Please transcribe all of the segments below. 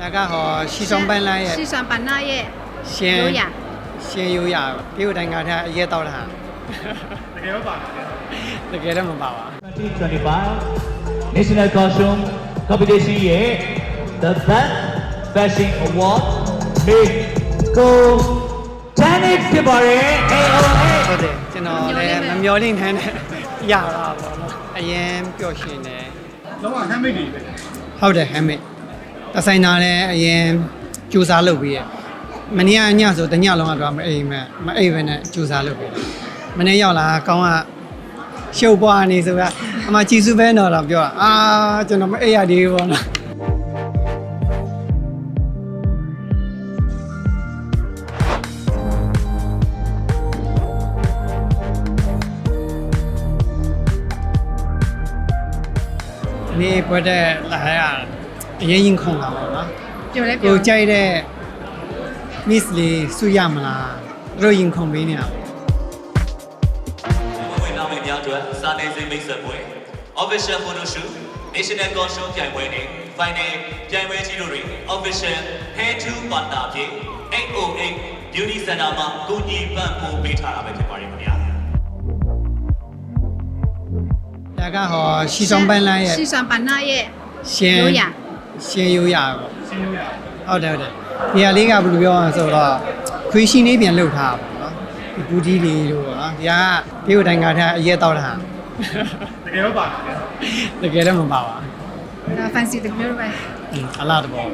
大家好，西双版纳西ရဲ့ 双版纳ရဲ့ ရှင် ရိုးရာ ရှင်ရိုးရတရုတ်တိုင်းကထအရက်တော့တာ တကယ်တော့ပါလား တကယ်တော့မပါပါ 2025 National Costume Competition ရဲ့ The Best Fashion Award မေကိုတန်နစ်ဖြစ်ပါတယ် AOA ဟုတ်တယ်ကျွန်တော်လည်းမမျော်လင့်နိုင်နဲ့ရတာပေါ့နော်အရင်ပျော်ရွှင်တယ် လုံးဝဟမ်းမိတ်တွေပဲ ဟုတ်တယ်ဟမ်မေ တဆိုင်နာလည်းအရင်ကြိုးစားလုပ်ပြီးရမနေ့ကညဆိုတညလုံးကတော့မအိမ်မဲ့မအိမ်ပဲနဲ့ကြိုးစားလုပ်ပြီးတယ်မနေ့ရောက်လာကောင်းကရှုပ်ပွားနေဆိုကအမကြည်စုပဲတော့တော့ပြောတာအာကျွန်တော်မအိပ်ရသေးဘူးပေါ့နော်နေပွဲတဲ့လာရ အရင်ရင်ခုန်လာပါတော့ပြောလဲပြောကိုကြိုက်တဲ့ miss လေးစုရမလားသူတို့ရင်ခုန်ပေးနေတာပေါ့ မဝင်လာမယ့်များအတွက်စာနယ်ဇင်းမိတ်ဆက်ပွဲ Official Photoshoot National Concert ပြိုင်ပွဲနဲ့ Final ပြိုင်ပွဲကြီးတို့တွင် Official Hair to Partner ဖြင့်808 Beauty Center မှာကိုကြီးပန့်ပို့ပေးထားတာပဲဖြစ်ပါတယ်ခင်ဗျာဒါကဟောရှီဆောင်ပန်းလိုင်းရဲ့ ရှိဆောင်ပါနာရဲ့ ရှင်ရိုးရာ ရှင်းရိုးရပါပေါ့ရှင်းရိုးရဟုတ်တယ်ဟုတ်တယ်နေရာလေးကဘယ်လိုပြောရအောင်ဆိုတော့ခွေးရှင်းလေးပြန်လှုပ်ထားပါတော့ဒီဘူးကြီးလေးတို့ပေါ့နော်ဒီကပြေကိုတိုင်ကထားအရက်တော့တာတကယ်တော့ပါတကယ်တော့မပါပါဒါ fancy တကယ်တော့ပဲအလားတဘော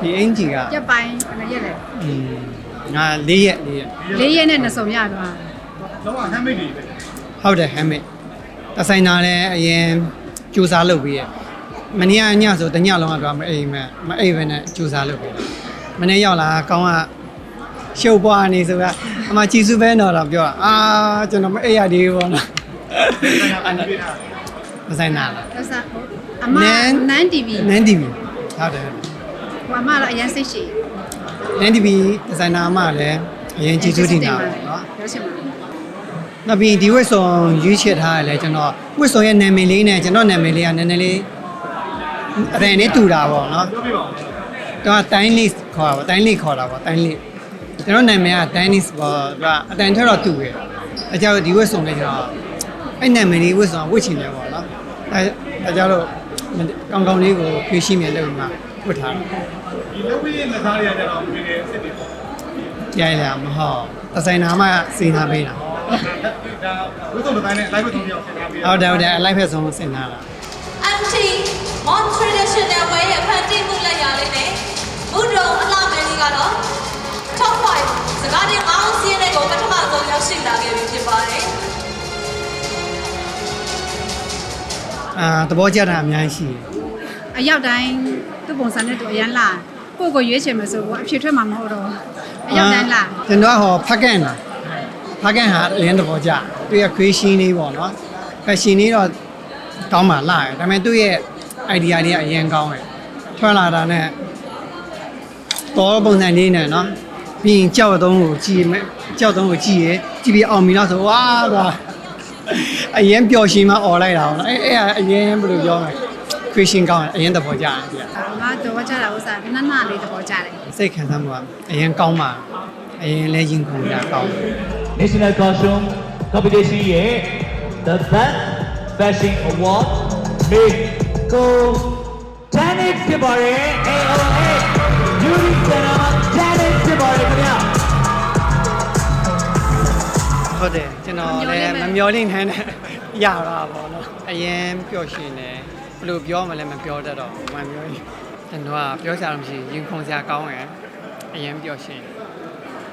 ဒီအင်ဂျီကရက်ပိုင်းဘယ်ရက်လဲอืมငါ၄ရက်၄ရက်၄ရက်နဲ့နှစုံရသွားတော့ဟမ်းမိတ်တွေပဲဟုတ်တယ်ဟမ်းမိတ်အဆိုင်နာလည်းအရင်ကြိုးစားလုပ်ပြီးရဲ့ မနေ့ကညဆိုတညလုံးကတော့မအိမ်မဲ့မအိမ်ပဲနဲ့ကြိုးစားလုပ်ပြီးမနေ့ရောက်လာကောင်းကရှုပ်ပွားနေဆိုကအမကြည်စုပဲတော့တော့ပြောတာအာကျွန်တော်မအိပ်ရသေးဘူးပေါ့နော်တကယ်ပါပြထားတယ်တဆိုင်နာလားဒါစားအမနန်း နန်း TV နန်းတီဗီဟုတ်တယ်ဟိုအမတော့အရင်စိတ်ရှိနန်းတီဗီတဆိုင်နာအမလည်းအရင်ကြည်စုတင်တာပေါ့နော် ပြောချင်ပါနောက်ပြီးဒီဝစ်ဆောင်ရွေးချယ်ထားရလဲကျွန်တော်ဝစ်ဆောင်ရဲ့နာမည်လေးနဲ့ကျွန်တော်နာမည်လေးကနည်းနည်းလေး အရင်လေးတူတာပေါ့နော်ပြောပြပါဦးတော့တိုင်းလစ်ခေါ်တာပေါ့တိုင်းလစ်ခေါ်တာပေါ့တိုင်းလစ်ကျွန်တော်နာမည်ကတိုင်းလစ်ပေါ့သူကအတန်ထက်တော့တူတယ်အကြောင်းဒီဝစ်ဆောင်လေးကျွန်တော်အဲ့နာမည်လေးဝစ်ဆောင်ဝစ်ချင်တယ်ပေါ့နော်အဲအကြောင်းတော့ကောင်းကောင်းလေးကိုဖြည့်ရှင်းမြင်လို့မှဝတ်ထားတာဒီလုပ်ပြီးလက်သားတွေကကျတော့ဒီနေ့စစ်တယ်ပေါ့ရိုင်းလာမဟုတ်တဆိုင်နာမှစေနာပေးတာဒါဝိသုဒ္ဓတိုင်းနဲ့ live သုံးပြောင်းဆက်ထားပြီးဟုတ်တယ်ဟုတ်တယ်အလိုက်ဖက်ဆုံးစင်နာတာ anti mon traditional ဝဲရဖန်တီးမှုလက်ရလေးနဲ့ဘုဒ္ဓအလှမယ်လေးကတော့ top 5စကားတင်အောင်စီးတဲ့ကိုပထမဆုံးရောက်ရှိလာခဲ့ပြီဖြစ်ပါတယ်အာသဘောကျတာအများကြီးရှိတယ်အရောက်တိုင်းသူ့ပုံစံနဲ့သူအရန်လာကိုယ့်ကိုရွေးချယ်မယ်ဆိုတော့အဖြေထွက်မှာမဟုတ်တော့အရောက်တိုင်းလာကျွန်တော်ကဟောဖက်ကန်လားဖက်ကန်ဟာအရင်သဘောကျသူရဲ့ creation လေးပေါ့နော် fashion လေးတော့ကောင်းပါလားဒါပေမဲ့သူ့ရဲ့ idea လေးကအရင်ကောင်းတယ်ထွက်လာတာနဲ့တော့ပုံစံလေးနဲ့နော်ပြီးရင်ကြောက်တုံးကိုကြည့်မယ်ကြောက်တုံးကိုကြည့်ရကြည့်ပြီးအောင်ပြီလားဆိုဝါတော့အရင်ပျော်ရွှင်မှអော်လိုက်တာပေါ့နော်အဲအဲ့ဒါအရင်ဘယ်လိုပြောမလဲ creation ကောင်းတယ်အရင်သဘောကျတယ်ဒီကအမတော့ကြတာဥစားနနလေးသဘောကြတယ်စိတ်ခံစားမှုကအရင်ကောင်းပါအရင်လဲရင်ခုန်ကြကောင်းတယ် National Costume Competition ရဲ့ The Best Fashion Award မေ ကိုတန်နစ်ဖြစ်ပါတယ် AOA Beauty Center မှာတန်နစ်ဖြစ်ပါတယ်ခင်ဗျာဟုတ်တယ်ကျွန်တော်လည်းမမျောလင့်နိုင်နဲ့ရတာပေါ့နော်အရင်ပျော်ရွှင်တယ်ဘယ်လိုပြောမလဲမပြောတတ်တော့ဘူးမပြောရင်ကျွန်တော်ကပြောချင်လို့မရှိရင်ခုန်စရာကောင်းရယ်အရင်ပျော်ရွှင်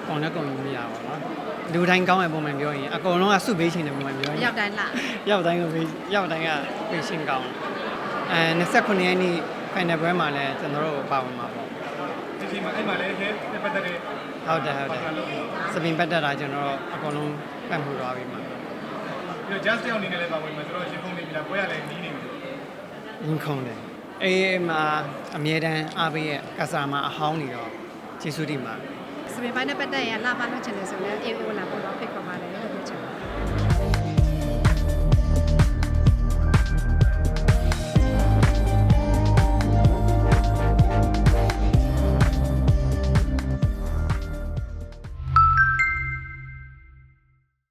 ကောင်းလည်းကောင်းယူမရပါဘူးနော်လူတိုင်းကောင်းရပုံမှန်ပြောရင်အကုန်လုံးကစုပေးချင်တယ်ပုံမှန်ပြောအရင်ရောက်တိုင်းလာရောက်တိုင်းကိုပေးရောက်တိုင်းကပေးရှင်းကောင်း အဲ29ရက်နေ့ final ပွဲမှာလည်းကျွန်တော်တို့ပါဝင်မှာပေါ့ဒီချိန်မှာအဲ့မှာလည်းတဲ့ပတ်သက်တဲ့ဟုတ်တယ်ဟုတ်တယ်ဘာလို့ပြီးစပင်ပတ်တက်တာကျွန်တော်တို့အကုန်လုံးပတ်မှုသွားပြီမှာတော့ just တောင်းနေလည်းပါဝင်မှာဆိုတော့ရှင်ဖုန်းနေပြီလားပွဲရလည်းနီးနေပြီရင်ခုန်တယ်အေးမှာအမြဲတမ်းအားပေးရဲ့ကစားမှာအဟောင်းနေတော့ကျေးဇူးတင်ပါစပင်ပိုင်းနဲ့ပတ်သက်ရင်လာပါလို့ချင်တယ်ဆိုလည်းအေးအိုလာပေါ်တော့ဖိတ်ခေါ်ပါလေလို့ပြောချင်